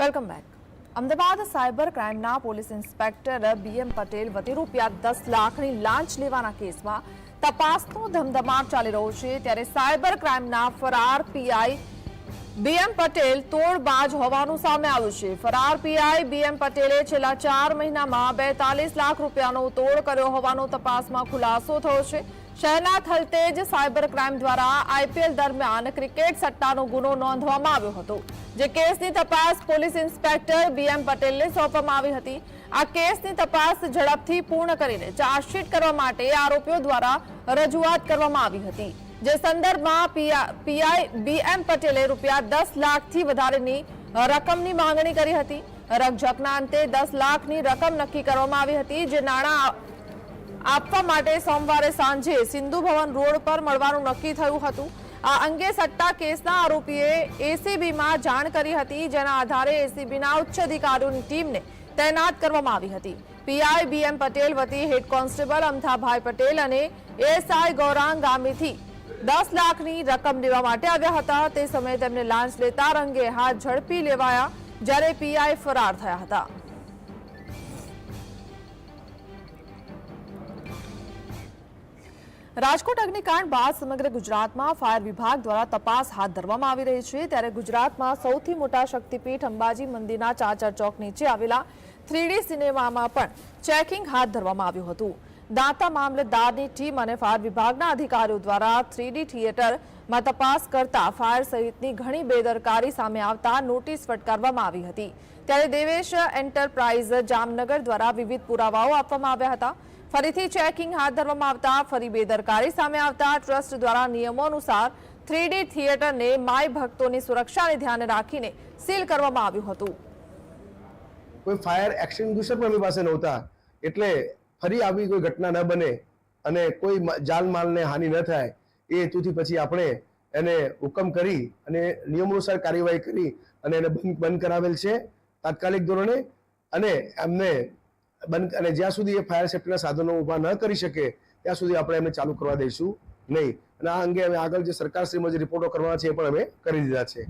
Welcome back Ahmedabad cyber ક્રાઇમના police inspector B M Patel વતી રૂપિયા દસ લાખની લાંચ લેવાના કેસમાં તપાસનો ધમધમાટ ચાલી રહ્યો છે. ત્યારે સાયબર ક્રાઇમના ફરાર પીઆઈ બીએમ પટેલ તોડબાજ હોવાનું સામે આવ્યું છે. ફરાર પીઆઈ બીએમ પટેલે છેલ્લા ચાર મહિનામાં બેતાલીસ લાખ રૂપિયાનો તોડ કર્યો હોવાનો તપાસમાં ખુલાસો થયો છે. શહેરના થલતેજ સાયબર ક્રાઇમ દ્વારા આઈપીએલ દરમિયાન ક્રિકેટ સટ્ટાનો ગુનો નોંધવામાં આવ્યો હતો. જે કેસની તપાસ પોલીસ ઇન્સ્પેક્ટર બીએમ પટેલને સોંપવામાં આવી હતી. આ કેસની તપાસ ઝડપથી પૂર્ણ કરીને ચાર્જશીટ કરવા માટે આરોપીઓ દ્વારા રજૂઆત કરવામાં આવી હતી. જે સંદર્ભમાં પીઆઈ બીએમ પટેલે રૂપિયા દસ લાખથી વધારેની રકમની માંગણી કરી હતી. રકઝકના અંતે દસ લાખની રકમ નક્કી કરવામાં આવી હતી, જે નાણાં આપવા માટે સોમવારે સાંજે સિંધુ ભવન રોડ પર મળવાનું નક્કી થયું હતું. આ અંગે સટ્ટા કેસના આરોપીએ એસીબીમાં જાણ કરી હતી, જેના આધારે એસીબીના ઉચ્ચ અધિકારીઓની ટીમને તૈનાત કરવામાં આવી હતી. પીઆઈ બીએમ પટેલ વતી હેડ કોન્સ્ટેબલ અમથાભાઈ પટેલ અને એસઆઈ ગૌરાંગ ગામીથી દસ લાખની રકમ લેવા માટે આવ્યા હતા. તે સમયે તેમને લાંચ લેતા રંગે હાથ ઝડપી લેવાયા, જ્યારે પીઆઈ ફરાર થયા હતા. રાજકોટ અગ્નિકાંડ બાદ સમગ્ર ગુજરાતમાં ફાયર વિભાગ દ્વારા તપાસ હાથ ધરવામાં આવી રહી છે. ત્યારે ગુજરાતમાં સૌથી મોટા શક્તિપીઠ અંબાજી મંદિરના ચાચર ચોક નીચે આવેલા થ્રીડી સિનેમામાં પણ ચેકિંગ હાથ ધરવામાં આવ્યું હતું. દાંતા મામલતદારની ટીમ અને ફાયર વિભાગના અધિકારીઓ દ્વારા થ્રીડી થિયેટરમાં તપાસ કરતા ફાયર સહિતની ઘણી બેદરકારી સામે આવતા નોટિસ ફટકારવામાં આવી હતી. ત્યારે દેવેશ એન્ટરપ્રાઇઝ જામનગર દ્વારા વિવિધ પુરાવાઓ આપવામાં આવ્યા હતા. ફરીથી ચેકિંગ હાથ ધરવામાં આવતા, ફરી બેદરકારી સામે આવતા, ટ્રસ્ટ દ્વારા નિયમો અનુસાર થ્રીડી થિયેટરને માય ભક્તોની સુરક્ષાને ધ્યાને રાખીને સીલ કરવામાં આવ્યું હતું. કોઈ ફાયર એક્સટિંગ્વિશર પણ એમની પાસે નહોતા. એટલે ફરી આવી કોઈ ઘટના ન બને અને કોઈ જાલમાલને હાનિ ન થાય એ હેતુથી પછી આપણે એને હુકમ કરી અને નિયમ અનુસાર કાર્યવાહી કરી અને એને બંધ કરાવેલ છે તાત્કાલિક ધોરણે અને એમને બંધ અને જ્યાં સુધી એ ફાયર સેફ્ટીના સાધનો ઊભા ન કરી શકે, ત્યાં સુધી આપણે એમને ચાલુ કરવા દઈશું નહીં. અને આ અંગે અમે આગળ જે સરકારશ્રીમાં જે રિપોર્ટો કરવાના છે એ પણ અમે કરી દીધા છે.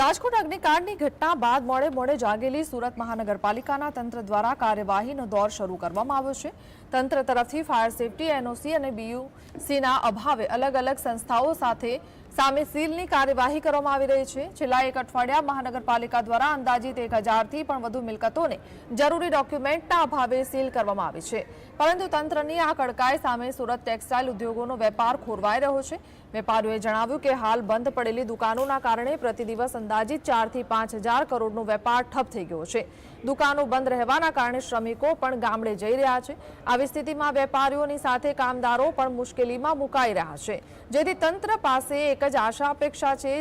રાજકોટ અગ્નિકાંડની ઘટના બાદ મોડે મોડે જાગેલી સુરત મહાનગરપાલિકાના તંત્ર દ્વારા કાર્યવાહીનો દોર શરૂ કરવામાં આવ્યો છે. તંત્ર તરફથી ફાયર સેફટી એનઓસી અને બીયુસીના અભાવે અલગ અલગ સંસ્થાઓ સાથે સામે સીલની કાર્યવાહી કરવામાં આવી રહી છે. છેલ્લા એક અઠવાડિયા મહાનગરપાલિકા દ્વારા અંદાજિત એક હજારથી પણ વધુ મિલકતોને જરૂરી ડોક્યુમેન્ટના અભાવે સીલ કરવામાં આવી છે. પરંતુ તંત્રની આ કડકાઈ સામે સુરત ટેક્સટાઇલ ઉદ્યોગોનો વેપાર ખોરવાઈ રહ્યો છે. વેપારીઓએ જણાવ્યું કે હાલ બંધ પડેલી દુકાનોના કારણે પ્રતિદિવસ અંદાજિત ચારથી પાંચ હજાર કરોડનો વેપાર ઠપ થઈ ગયો છે. દુકાનો બંધ રહેવાના કારણે શ્રમિકો પણ ગામડે જઈ રહ્યા છે. આવી સ્થિતિમાં વેપારીઓની સાથે કામદારો પણ મુશ્કેલીમાં મુકાઈ રહ્યા છે. જેથી તંત્ર પાસે એક જ આશા અપેક્ષા છે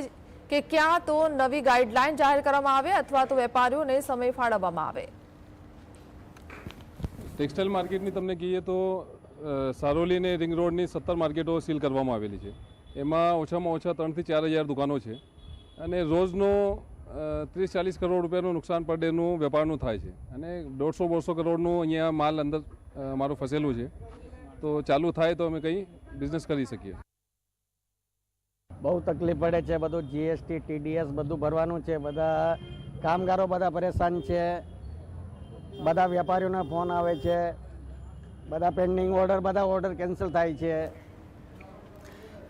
કે ક્યાં તો નવી ગાઈડલાઈન જાહેર કરવામાં આવે અથવા તો વેપારીઓને સમય ફાળવવામાં આવે. ટેક્સટાઇલ માર્કેટની તમને કહીએ તો સારોલીને રિંગ રોડની સત્તર માર્કેટો સીલ કરવામાં આવેલી છે. એમાં ઓછામાં ઓછા ત્રણથી ચાર હજાર દુકાનો છે અને રોજનો ત્રીસ ચાલીસ કરોડ રૂપિયાનું નુકસાન પર ડેનું વેપારનું થાય છે. અને દોઢસો બસો કરોડનું અહીંયા માલ અંદર મારું ફસેલું છે. તો ચાલુ થાય તો અમે કંઈ બિઝનેસ કરી શકીએ. બહુ તકલીફ પડે છે, બધું જીએસટી ટીડીએસ બધું ભરવાનું છે, બધા કામગારો બધા પરેશાન છે, બધા વેપારીઓના ફોન આવે છે, બધા પેન્ડિંગ ઓર્ડર બધા ઓર્ડર કેન્સલ થાય છે.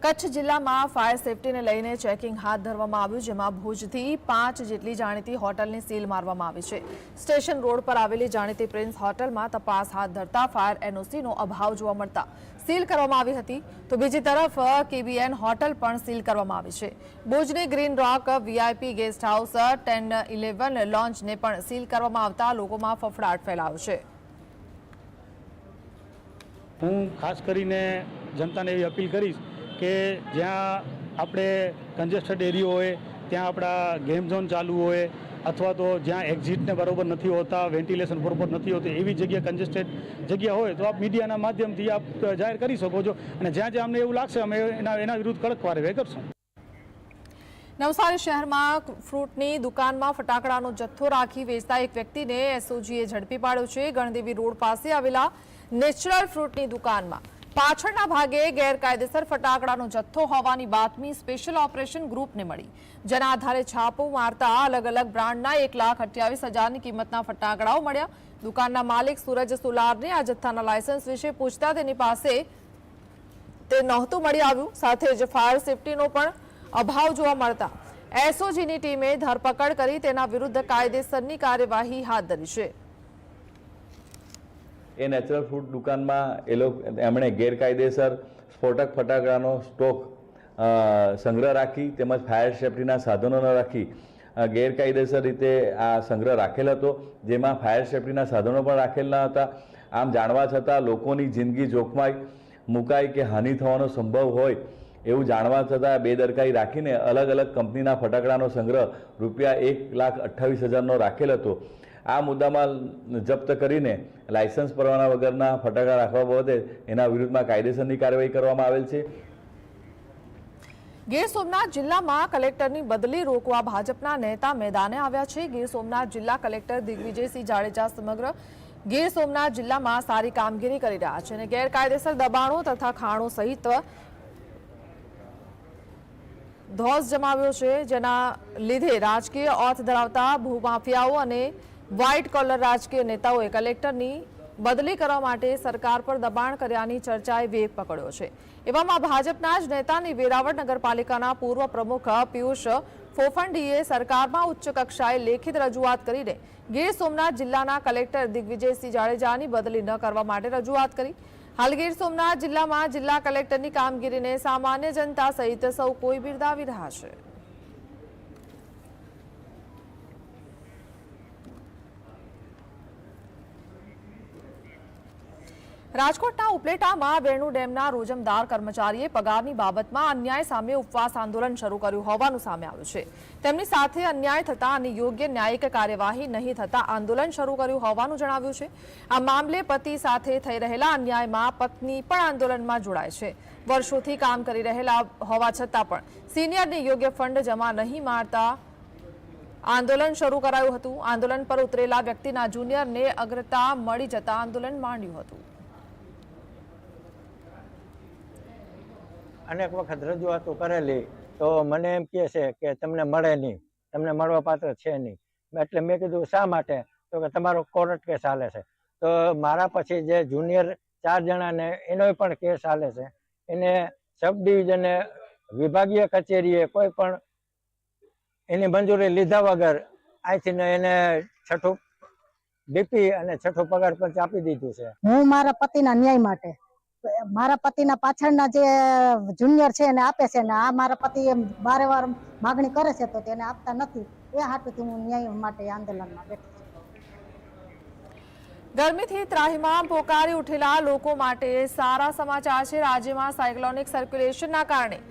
કચ્છ જિલ્લામાં ફાયર સેફટીને લઈને ચેકિંગ હાથ ધરવામાં આવ્યું, જેમાં ભુજથી પાંચ જેટલી જાણીતી હોટલની સીલ મારવામાં આવી છે. સ્ટેશન રોડ પર આવેલી જાણીતી પ્રિન્સ હોટલમાં તપાસ હાથ ધરતા ફાયર એનઓસીનો અભાવ જોવા મળતા સીલ કરવામાં આવી હતી. તો બીજી તરફ, કેબીએન હોટલ પણ સીલ કરવામાં આવી છે. ભુજની green rock VIP guest house ten eleven લોન્ચને પણ સીલ કરવામાં આવતા લોકોમાં ફફડાટ ફેલાયો છે. હું ખાસ કરીને જનતાને એવી અપીલ કરીશ કે જ્યાં આપણે કન્જેસ્ટેડ એરિયો હોય, ત્યાં આપણા ગેમ ઝોન ચાલુ હોય, અથવા તો જ્યાં એક્ઝિટને બરોબર નથી હોતા વેન્ટિલેશન બરોબર નથી હોતું, એવી જગ્યા કન્જેસ્ટેડ જગ્યા હોય, તો આપ મીડિયાના માધ્યમથી આપ જાહેર કરી શકો છો. અને જ્યાં જ્યાં અમને એવું લાગશે, અમે એના એના વિરુદ્ધ કડક કાર્યવાહી કરશું. નવસારી શહેરમાં ફ્રૂટની દુકાનમાં ફટાકડાનો જથ્થો રાખી વેચતા એક વ્યક્તિને એસઓજીએ ઝડપી પાડ્યો છે. ગણદેવી રોડ પાસે આવેલા નેચરલ ફ્રૂટની દુકાનમાં પાછળના ભાગે ગેરકાયદેસર ફટાકડાનો જથ્થો હોવાની બાતમી સ્પેશિયલ ઓપરેશન ગ્રુપને મળી. જેના આધારે છાપો મારતા અલગ અલગ બ્રાન્ડના એક લાખ અઠ્યાવીસ હજારની કિંમતના ફટાકડાઓ મળ્યા. દુકાનના માલિક સૂરજ સોલારને આ જથ્થાના લાયસન્સ વિશે પૂછતા તેની પાસે તે નહોતું મળી આવ્યું. સાથે જ ફાયર સેફટીનો પણ અભાવ જોવા મળતા એસઓજીની ટીમે ધરપકડ કરી તેના વિરુદ્ધ કાયદેસરની કાર્યવાહી હાથ ધરી છે. એ નેચરલ ફૂડ દુકાનમાં એ લોકો, એમણે ગેરકાયદેસર સ્ફોટક ફટાકડાનો સ્ટોક સંગ્રહ રાખી તેમજ ફાયર સેફ્ટીના સાધનો ન રાખી ગેરકાયદેસર રીતે આ સંગ્રહ રાખેલ હતો, જેમાં ફાયર સેફ્ટીના સાધનો પણ રાખેલ ન હતા. આમ જાણવા છતાં લોકોની જિંદગી જોખમાઈ, મુકાઈ કે હાનિ થવાનો સંભવ હોય, એવું જાણવા છતાં બેદરકારી રાખીને અલગ અલગ કંપનીના ફટાકડાનો સંગ્રહ રૂપિયા એક લાખ અઠ્ઠાવીસ હજારનો રાખેલ હતો. આ મુદ્દામાં જપ્ત કરીને લાયસન્સ પરવાના વગરના ફટાકડા રાખવા બાબતે એના વિરુદ્ધમાં કાયદેસરની કાર્યવાહી કરવામાં આવેલ છે. ગીર સોમનાથ જિલ્લામાં કલેક્ટરની બદલી રોકવા ભાજપના નેતા મેદાને આવ્યા છે. ગીર સોમનાથ જિલ્લા કલેક્ટર દિગ્વિજયસિંહ જાડેજા સમગ્ર ગીર સોમનાથ જિલ્લામાં સારી કામગીરી કરી રહ્યા છે અને ગેરકાયદેસર દબાણો તથા ખાણો સહિત ધોસ જમાવ્યો છે, જેના લીધે રાજકીય ઓથ ધરાવતા ભૂમાફિયાઓ અને વ્હાઇટ કોલર રાજકીય નેતાઓએ કલેક્ટરની બદલી કરવા માટે સરકાર પર દબાણ કર્યાની ચર્ચાએ વેગ પકડ્યો છે. એવામાં ભાજપના જ નેતાની વેરાવળ નગરપાલિકાના પૂર્વ પ્રમુખ પિયુષ ફોફંડીએ સરકારમાં ઉચ્ચ કક્ષાએ લેખિત રજૂઆત કરીને ગીર સોમનાથ જિલ્લાના કલેક્ટર દિગ્વિજયસિંહ જાડેજાની બદલી ન કરવા માટે રજૂઆત કરી. હાલ ગીર સોમનાથ જિલ્લામાં જિલ્લા કલેક્ટરની કામગીરીને સામાન્ય જનતા સહિત સૌ કોઈ બિરદાવી રહ્યા છે. રાજકોટના ઉપલેટામાં વેણુ ડેમના રોજમદાર કર્મચારીએ પગારની બાબતમાં અન્યાય સામે ઉપવાસ આંદોલન શરૂ કર્યું હોવાનું સામે આવ્યું છે. તેમની સાથે અન્યાય થતા અને યોગ્ય ન્યાયિક કાર્યવાહી નહીં થતા આંદોલન શરૂ કર્યું હોવાનું જણાવ્યું છે. આ મામલે પતિ સાથે થઈ રહેલા અન્યાયમાં પત્ની પણ આંદોલનમાં જોડાય છે. વર્ષોથી કામ કરી રહેલા હોવા છતાં પણ સિનિયરને યોગ્ય ફંડ જમા નહીં મારતા આંદોલન શરૂ કરાયું હતું. આંદોલન પર ઉતરેલા વ્યક્તિના જુનિયરને અગ્રતા મળી જતા આંદોલન માંડ્યું હતું. અનેક વખત રજૂઆતો કરેલી, તો મને એમ કહે છે કે તમને મળે નહીં, તમને મળવા પાત્ર છે નહીં. એટલે મેં કીધું, શા માટે? તો કે, તમારો કોર્ટ કેસ હાલે છે. તો મારા પછી જે જુનિયર ચાર જણાને એનો પણ કેસ હાલે છે. એને સબ ડિવિઝને, વિભાગીય કચેરીએ કોઈ પણ એની મંજૂરી લીધા વગર અહીંથી એને છઠ્ઠું ડીપી અને છઠ્ઠું પગાર પંચ આપી દીધું છે. હું મારા પતિના ન્યાય માટે મારા પતિના પાછળના જે જુનિયર છે એને આપે છે ને આ મારા પતિ એમ બારે વાર માગણી કરે છે તો તેને આપતા નથી. એ હાટુથી હું ન્યાય માટે આંદોલનમાં બેઠી છું. ગરમીથી ત્રાહીમાં પોકારી ઉઠેલા લોકો માટે સારા સમાચાર છે. રાજ્યમાં સાયક્લોનિક સર્ક્યુલેશનના કારણે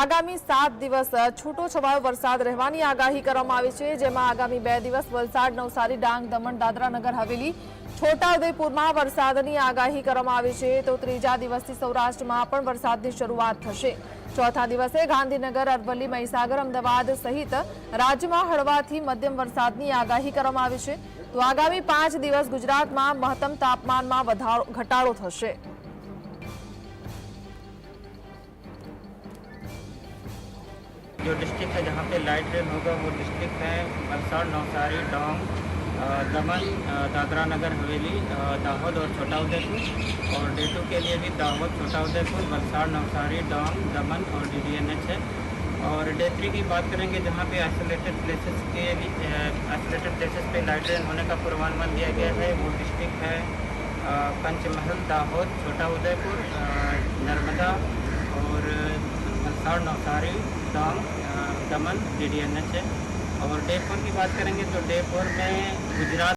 આગામી સાત દિવસ છૂટો છવાયો વરસાદ રહેવાની આગાહી કરવામાં આવી છે. જેમાં આગામી બે દિવસ વલસાડ, નવસારી, ડાંગ, દમણ દાદરા નગર હવેલી છોટાઉદેપુરમાં વરસાદની આગાહી કરવામાં આવી છે તો ત્રીજા દિવસથી સૌરાષ્ટ્રમાં પણ વરસાદની શરૂઆત થશે ચોથા દિવસે ગાંધીનગર અરવલ્લી મહીસાગર અમદાવાદ સહિત રાજ્યમાં હળવાથી મધ્યમ વરસાદની આગાહી કરવામાં આવી છે તો આગામી પાંચ દિવસ ગુજરાતમાં મહત્તમ તાપમાનમાં વધારો ઘટાડો થશે जो डिस्ट्रिक्ट है जहाँ पे लाइट रेन होगा वो डिस्ट्रिक्ट है वलसाड़ नवसारी डोंग अ, दमन दादरा नगर हवेली दाहोद और छोटा उदयपुर और डे टू के लिए भी दाहोद छोटा उदयपुर वलसाड़, नवसारी डोंग दमन और डी डी एन एच है। और डे थ्री की बात करेंगे, जहाँ पे आइसोलेटेड प्लेसेस के लिए आइसोलेटेड प्लेसेस पे लाइट रेन होने का पूर्वानुमान दिया गया है। वो डिस्ट्रिक्ट है पंचमहल, दाहोद छोटा उदयपुर नर्मदा और वलसाड़, नवसारी डांग दमन डी डी एन एच है। और डे फोर की बात करेंगे तो डे फोर में गुजरात